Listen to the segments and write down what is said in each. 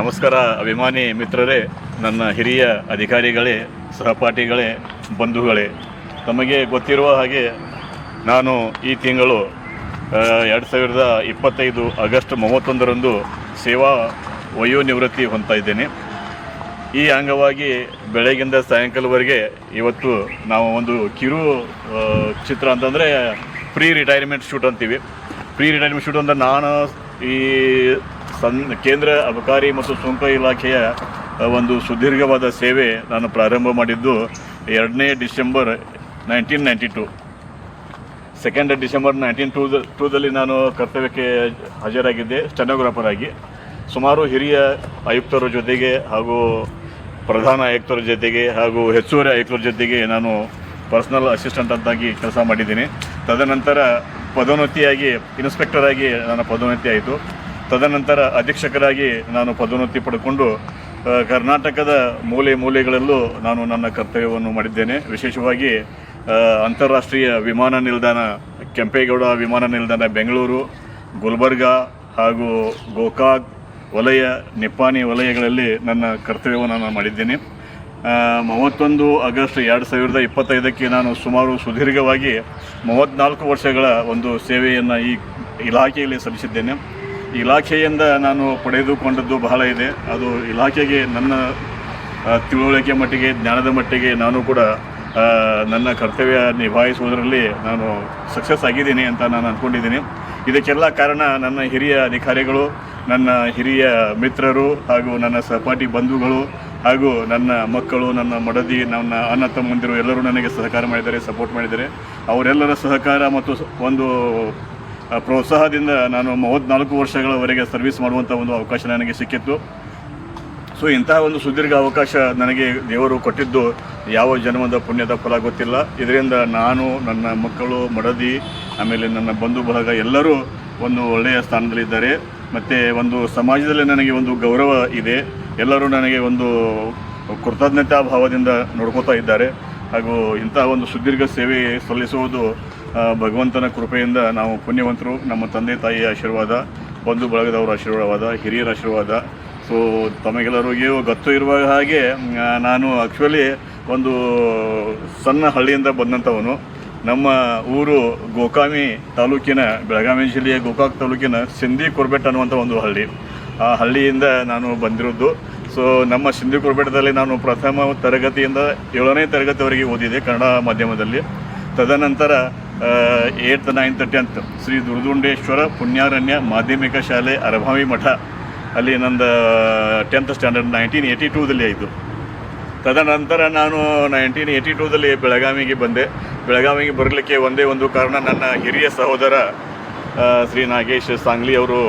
ನಮಸ್ಕಾರ ಅಭಿಮಾನಿ ಮಿತ್ರರೇ, ನನ್ನ ಹಿರಿಯ ಅಧಿಕಾರಿಗಳೇ, ಸಹಪಾಠಿಗಳೇ, ಬಂಧುಗಳೇ. ತಮಗೆ ಗೊತ್ತಿರುವ ಹಾಗೆ ನಾನು ಈ ತಿಂಗಳು ಎರಡು ಸಾವಿರದ ಇಪ್ಪತ್ತೈದು ಆಗಸ್ಟ್ ಮೂವತ್ತೊಂದರಂದು ಸೇವಾ ವಯೋನಿವೃತ್ತಿ ಹೊಂದ್ತಾ ಇದ್ದೇನೆ. ಈ ಅಂಗವಾಗಿ ಬೆಳಗಿಂದ ಸಾಯಂಕಾಲವರೆಗೆ ಇವತ್ತು ನಾವು ಒಂದು ಕಿರು ಚಿತ್ರ ಅಂತಂದರೆ ಪ್ರೀ ರಿಟೈರ್ಮೆಂಟ್ ಶೂಟ್ ಅಂತೀವಿ. ಪ್ರೀ ರಿಟೈರ್ಮೆಂಟ್ ಶೂಟ್ ಅಂದರೆ ನಾನು ಈ ಸನ್ ಕೇಂದ್ರ ಅಬಕಾರಿ ಮತ್ತು ಸುಂಕ ಇಲಾಖೆಯ ಒಂದು ಸುದೀರ್ಘವಾದ ಸೇವೆ ನಾನು ಪ್ರಾರಂಭ ಮಾಡಿದ್ದು ಎರಡನೇ December nineteen ninety two. Second December nineteen two ಟೂದಲ್ಲಿ ನಾನು ಕರ್ತವ್ಯಕ್ಕೆ ಹಾಜರಾಗಿದ್ದೆ ಸ್ಟೆನೋಗ್ರಾಫರ್ ಆಗಿ. ಸುಮಾರು ಹಿರಿಯ ಆಯುಕ್ತರ ಜೊತೆಗೆ ಹಾಗೂ ಪ್ರಧಾನ ಆಯುಕ್ತರ ಜೊತೆಗೆ ಹಾಗೂ ಹೆಚ್ಚುವರಿ ಆಯುಕ್ತರ ಜೊತೆಗೆ ನಾನು ಪರ್ಸನಲ್ ಅಸಿಸ್ಟೆಂಟ್ ಅಂತಾಗಿ ಕೆಲಸ ಮಾಡಿದ್ದೀನಿ. ತದನಂತರ ಪದೋನ್ನತಿಯಾಗಿ ಇನ್ಸ್ಪೆಕ್ಟರ್ ಆಗಿ ನನ್ನ ಪದೋನ್ನತಿ ಆಯಿತು. ತದನಂತರ ಅಧೀಕ್ಷಕರಾಗಿ ನಾನು ಪದೋನ್ನತಿ ಪಡ್ಕೊಂಡು ಕರ್ನಾಟಕದ ಮೂಲೆ ಮೂಲೆಗಳಲ್ಲೂ ನಾನು ನನ್ನ ಕರ್ತವ್ಯವನ್ನು ಮಾಡಿದ್ದೇನೆ. ವಿಶೇಷವಾಗಿ ಅಂತಾರಾಷ್ಟ್ರೀಯ ವಿಮಾನ ನಿಲ್ದಾಣ, ಕೆಂಪೇಗೌಡ ವಿಮಾನ ನಿಲ್ದಾಣ ಬೆಂಗಳೂರು, ಗುಲ್ಬರ್ಗಾ ಹಾಗೂ ಗೋಕಾಕ್, ವಲಯ, ನಿಪ್ಪಾಣಿ ವಲಯಗಳಲ್ಲಿ ನನ್ನ ಕರ್ತವ್ಯವನ್ನು ನಾನು ಮಾಡಿದ್ದೇನೆ. ಮೂವತ್ತೊಂದು ಆಗಸ್ಟ್ ಎರಡು ಸಾವಿರದ ಇಪ್ಪತ್ತೈದಕ್ಕೆ ನಾನು ಸುಮಾರು ಸುದೀರ್ಘವಾಗಿ ಮೂವತ್ತ್ನಾಲ್ಕು ವರ್ಷಗಳ ಒಂದು ಸೇವೆಯನ್ನು ಈ ಇಲಾಖೆಯಲ್ಲಿ ಸಲ್ಲಿಸಿದ್ದೇನೆ. ಇಲಾಖೆಯಿಂದ ನಾನು ಪಡೆದುಕೊಂಡದ್ದು ಬಹಳ ಇದೆ. ಅದು ಇಲಾಖೆಗೆ ನನ್ನ ತಿಳುವಳಿಕೆ ಮಟ್ಟಿಗೆ, ಜ್ಞಾನದ ಮಟ್ಟಿಗೆ ನಾನು ಕೂಡ ನನ್ನ ಕರ್ತವ್ಯ ನಿಭಾಯಿಸುವುದರಲ್ಲಿ ನಾನು ಸಕ್ಸಸ್ ಆಗಿದ್ದೀನಿ ಅಂತ ನಾನು ಅಂದ್ಕೊಂಡಿದ್ದೀನಿ. ಇದಕ್ಕೆಲ್ಲ ಕಾರಣ ನನ್ನ ಹಿರಿಯ ಅಧಿಕಾರಿಗಳು, ನನ್ನ ಹಿರಿಯ ಮಿತ್ರರು ಹಾಗೂ ನನ್ನ ಸಹಪಾಠಿ ಬಂಧುಗಳು ಹಾಗೂ ನನ್ನ ಮಕ್ಕಳು, ನನ್ನ ಮಡದಿ, ನನ್ನ ಅಣ್ಣ ತಮ್ಮಂದಿರು ಎಲ್ಲರೂ ನನಗೆ ಸಹಕಾರ ಮಾಡಿದ್ದಾರೆ ಸಪೋರ್ಟ್ ಮಾಡಿದ್ದಾರೆ. ಅವರೆಲ್ಲರ ಸಹಕಾರ ಮತ್ತು ಒಂದು ಪ್ರೋತ್ಸಾಹದಿಂದ ನಾನು ಮೂವತ್ತ್ನಾಲ್ಕು ವರ್ಷಗಳವರೆಗೆ ಸರ್ವಿಸ್ ಮಾಡುವಂಥ ಒಂದು ಅವಕಾಶ ನನಗೆ ಸಿಕ್ಕಿತ್ತು. ಸೊ, ಇಂತಹ ಒಂದು ಸುದೀರ್ಘ ಅವಕಾಶ ನನಗೆ ದೇವರು ಕೊಟ್ಟಿದ್ದು ಯಾವ ಜನ್ಮದ ಪುಣ್ಯದ ಫಲ ಗೊತ್ತಿಲ್ಲ. ಇದರಿಂದ ನಾನು, ನನ್ನ ಮಕ್ಕಳು, ಮಡದಿ, ಆಮೇಲೆ ನನ್ನ ಬಂಧು ಬಳಗ ಎಲ್ಲರೂ ಒಂದು ಒಳ್ಳೆಯ ಸ್ಥಾನದಲ್ಲಿದ್ದಾರೆ. ಮತ್ತು ಒಂದು ಸಮಾಜದಲ್ಲಿ ನನಗೆ ಒಂದು ಗೌರವ ಇದೆ. ಎಲ್ಲರೂ ನನಗೆ ಒಂದು ಕೃತಜ್ಞತಾ ಭಾವದಿಂದ ನೋಡ್ಕೋತಾ ಇದ್ದಾರೆ. ಹಾಗೂ ಇಂತಹ ಒಂದು ಸುದೀರ್ಘ ಸೇವೆ ಸಲ್ಲಿಸುವುದು ಭಗವಂತನ ಕೃಪೆಯಿಂದ ನಾವು ಪುಣ್ಯವಂತರು, ನಮ್ಮ ತಂದೆ ತಾಯಿಯ ಆಶೀರ್ವಾದ, ಬಂಧು ಬಳಗದವರ ಆಶೀರ್ವಾದ, ಹಿರಿಯರ ಆಶೀರ್ವಾದ. ಸೊ ತಮಗೆಲ್ಲರಿಗೂ ಗೊತ್ತು ಇರುವ ಹಾಗೆ ನಾನು ಆ್ಯಕ್ಚುಲಿ ಒಂದು ಸಣ್ಣ ಹಳ್ಳಿಯಿಂದ ಬಂದಂಥವನು. ನಮ್ಮ ಊರು ಗೋಕಾಮಿ ತಾಲೂಕಿನ, ಬೆಳಗಾವಿ ಜಿಲ್ಲೆಯ ಗೋಕಾಕ್ ತಾಲೂಕಿನ ಸಿಂಧಿ ಕೊರ್ಬೆಟ್ ಅನ್ನುವಂಥ ಒಂದು ಹಳ್ಳಿ. ಆ ಹಳ್ಳಿಯಿಂದ ನಾನು ಬಂದಿರೋದು. ಸೊ ನಮ್ಮ ಸಿಂಧಿ ಕೊರ್ಬೆಟ್ಟದಲ್ಲಿ ನಾನು ಪ್ರಥಮ ತರಗತಿಯಿಂದ ಏಳನೇ ತರಗತಿವರೆಗೆ ಓದಿದೆ ಕನ್ನಡ ಮಾಧ್ಯಮದಲ್ಲಿ. ತದನಂತರ eighth ninth tenth Shri Durdundeshwara Punyaranya ಮಾಧ್ಯಮಿಕ ಶಾಲೆ ಅರಭಾವಿ ಮಠ. ಅಲ್ಲಿ ನಂದು ಟೆಂತ್ ಸ್ಟ್ಯಾಂಡರ್ಡ್ ನೈನ್ಟೀನ್ ಏಯ್ಟಿ ಟೂದಲ್ಲಿ ಆಯಿತು. ತದನಂತರ ನಾನು ನೈನ್ಟೀನ್ ಏಯ್ಟಿ ಟೂದಲ್ಲಿ ಬೆಳಗಾವಿಗೆ ಬಂದೆ. ಬೆಳಗಾವಿಗೆ ಬರಲಿಕ್ಕೆ ಒಂದೇ ಒಂದು ಕಾರಣ ನನ್ನ ಹಿರಿಯ ಸಹೋದರ ಶ್ರೀ ನಾಗೇಶ್ ಸಾಂಗ್ಲಿ ಅವರು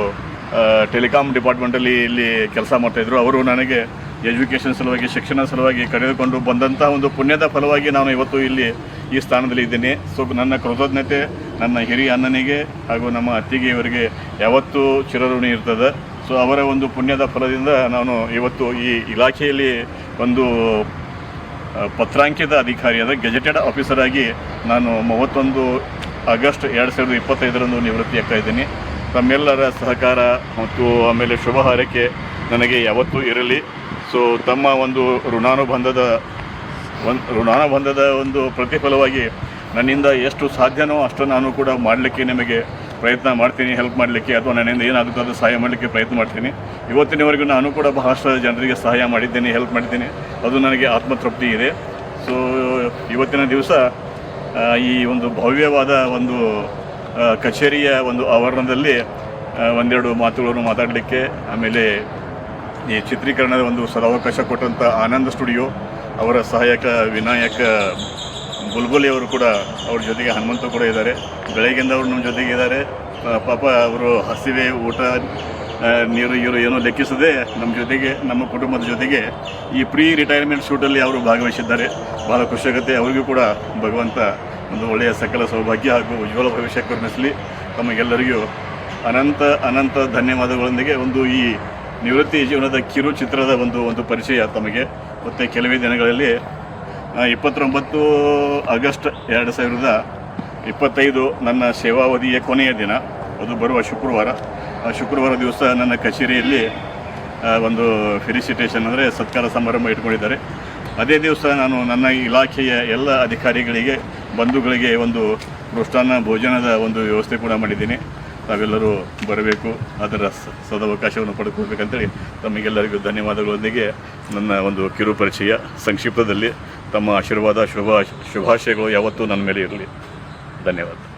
ಟೆಲಿಕಾಮ್ ಡಿಪಾರ್ಟ್ಮೆಂಟಲ್ಲಿ ಇಲ್ಲಿ ಕೆಲಸ ಮಾಡ್ತಾಯಿದ್ರು ಅವರು ನನಗೆ ಎಜುಕೇಷನ್ ಸಲುವಾಗಿ, ಶಿಕ್ಷಣ ಸಲುವಾಗಿ ಕರೆದುಕೊಂಡು ಬಂದಂಥ ಒಂದು ಪುಣ್ಯದ ಫಲವಾಗಿ ನಾನು ಇವತ್ತು ಇಲ್ಲಿ ಈ ಸ್ಥಾನದಲ್ಲಿ ಇದ್ದೇನೆ. ಸೊ ನನ್ನ ಕೃತಜ್ಞತೆ ನನ್ನ ಹಿರಿಯ ಅಣ್ಣನಿಗೆ ಹಾಗೂ ನಮ್ಮ ಅತ್ತಿಗೆಯವರಿಗೆ ಯಾವತ್ತೂ ಚಿರಋಣಿ ಇರ್ತದೆ. ಸೊ ಅವರ ಒಂದು ಪುಣ್ಯದ ಫಲದಿಂದ ನಾನು ಇವತ್ತು ಈ ಇಲಾಖೆಯಲ್ಲಿ ಒಂದು ಪತ್ರಾಂಕಿತ ಅಧಿಕಾರಿಯಾದ ಗೆಜೆಟೆಡ್ ಆಫೀಸರ್ ಆಗಿ ನಾನು ಮೂವತ್ತೊಂದು ಆಗಸ್ಟ್ ಎರಡು ಸಾವಿರದ ಇಪ್ಪತ್ತೈದರಂದು ನಿವೃತ್ತಿಯಾಗ್ತಾ ಇದ್ದೀನಿ. ತಮ್ಮೆಲ್ಲರ ಸಹಕಾರ ಮತ್ತು ಆಮೇಲೆ ಶುಭ ಹಾರೈಕೆ ನನಗೆ ಯಾವತ್ತೂ ಇರಲಿ. ಸೊ ತಮ್ಮ ಒಂದು ಋಣಾನುಬಂಧದ ಒಂದು ಋಣಾನುಬಂಧದ ಒಂದು ಪ್ರತಿಫಲವಾಗಿ ನನ್ನಿಂದ ಎಷ್ಟು ಸಾಧ್ಯನೋ ಅಷ್ಟು ನಾನು ಕೂಡ ಮಾಡಲಿಕ್ಕೆ ನಿಮಗೆ ಪ್ರಯತ್ನ ಮಾಡ್ತೀನಿ ಹೆಲ್ಪ್ ಮಾಡಲಿಕ್ಕೆ ಅಥವಾ ನನ್ನಿಂದ ಏನಾಗುತ್ತೋ ಅದು ಸಹಾಯ ಮಾಡಲಿಕ್ಕೆ ಪ್ರಯತ್ನ ಮಾಡ್ತೀನಿ. ಇವತ್ತಿನವರೆಗೂ ನಾನು ಕೂಡ ಬಹಳಷ್ಟು ಜನರಿಗೆ ಸಹಾಯ ಮಾಡಿದ್ದೇನೆ ಹೆಲ್ಪ್ ಮಾಡಿದ್ದೀನಿ. ಅದು ನನಗೆ ಆತ್ಮತೃಪ್ತಿ ಇದೆ. ಸೊ ಇವತ್ತಿನ ದಿವಸ ಈ ಒಂದು ಭವ್ಯವಾದ ಒಂದು ಕಚೇರಿಯ ಒಂದು ಆವರಣದಲ್ಲಿ ಒಂದೆರಡು ಮಾತುಗಳನ್ನು ಮಾತಾಡಲಿಕ್ಕೆ ಆಮೇಲೆ ಈ ಚಿತ್ರೀಕರಣದ ಒಂದು ಸದಾವಕಾಶ ಕೊಟ್ಟಂಥ ಆನಂದ ಸ್ಟುಡಿಯೋ, ಅವರ ಸಹಾಯಕ ವಿನಾಯಕ ಬುಲ್ಬುಲಿ ಅವರು ಕೂಡ ಅವ್ರ ಜೊತೆಗೆ ಹನುಮಂತ ಕೂಡ ಇದ್ದಾರೆ. ಬೆಳಗ್ಗೆಯಿಂದ ಅವರು ನಮ್ಮ ಜೊತೆಗೆ ಇದ್ದಾರೆ. ಪಾಪ ಅವರು ಹಸಿವೆ, ಊಟ ನೀರು ಇವರು ಏನೋ ಲೆಕ್ಕಿಸದೆ ನಮ್ಮ ಜೊತೆಗೆ, ನಮ್ಮ ಕುಟುಂಬದ ಜೊತೆಗೆ ಈ ಪ್ರೀ ರಿಟೈರ್ಮೆಂಟ್ ಶೂಟಲ್ಲಿ ಅವರು ಭಾಗವಹಿಸಿದ್ದಾರೆ. ಬಹಳ ಖುಷಿಯಾಗುತ್ತೆ ಅವರಿಗೂ ಕೂಡ ಭಗವಂತ ಒಂದು ಒಳ್ಳೆಯ ಸಕಲ ಸೌಭಾಗ್ಯ ಹಾಗೂ ಉಜ್ವಲ ಭವಿಷ್ಯ ಕರುಣಿಸಲಿ ತಮಗೆಲ್ಲರಿಗೂ ಅನಂತ ಅನಂತ ಧನ್ಯವಾದಗಳೊಂದಿಗೆ ಒಂದು ಈ ನಿವೃತ್ತಿ ಜೀವನದ ಕಿರು ಚಿತ್ರದ ಒಂದು ಒಂದು ಪರಿಚಯ ತಮಗೆ. ಮತ್ತು ಕೆಲವೇ ದಿನಗಳಲ್ಲಿ ಇಪ್ಪತ್ತೊಂಬತ್ತು ಆಗಸ್ಟ್ ಎರಡು ಸಾವಿರದ ಇಪ್ಪತ್ತೈದು ನನ್ನ ಸೇವಾವಧಿಯ ಕೊನೆಯ ದಿನ. ಅದು ಬರುವ ಶುಕ್ರವಾರ. ಆ ಶುಕ್ರವಾರ ದಿವಸ ನನ್ನ ಕಚೇರಿಯಲ್ಲಿ ಒಂದು ಫೆಲಿಸಿಟೇಷನ್ ಅಂದರೆ ಸತ್ಕಾರ ಸಮಾರಂಭ ಇಟ್ಕೊಂಡಿದ್ದಾರೆ. ಅದೇ ದಿವಸ ನಾನು ನನ್ನ ಇಲಾಖೆಯ ಎಲ್ಲ ಅಧಿಕಾರಿಗಳಿಗೆ, ಬಂಧುಗಳಿಗೆ ಒಂದು ಮೃಷ್ಟಾನ್ನ ಭೋಜನದ ಒಂದು ವ್ಯವಸ್ಥೆ ಕೂಡ ಮಾಡಿದ್ದೀನಿ. ತಾವೆಲ್ಲರೂ ಬರಬೇಕು, ಅದರ ಸದವಕಾಶವನ್ನು ಪಡೆದುಕೊಳ್ಬೇಕಂತೇಳಿ ತಮಗೆಲ್ಲರಿಗೂ ಧನ್ಯವಾದಗಳೊಂದಿಗೆ ನನ್ನ ಒಂದು ಕಿರು ಪರಿಚಯ. ಸಂಕ್ಷಿಪ್ತದಲ್ಲಿ ತಮ್ಮ ಆಶೀರ್ವಾದ, ಶುಭ, ಶುಭಾಶಯಗಳು ಯಾವತ್ತೂ ನನ್ನ ಮೇಲೆ ಇರಲಿ. ಧನ್ಯವಾದ.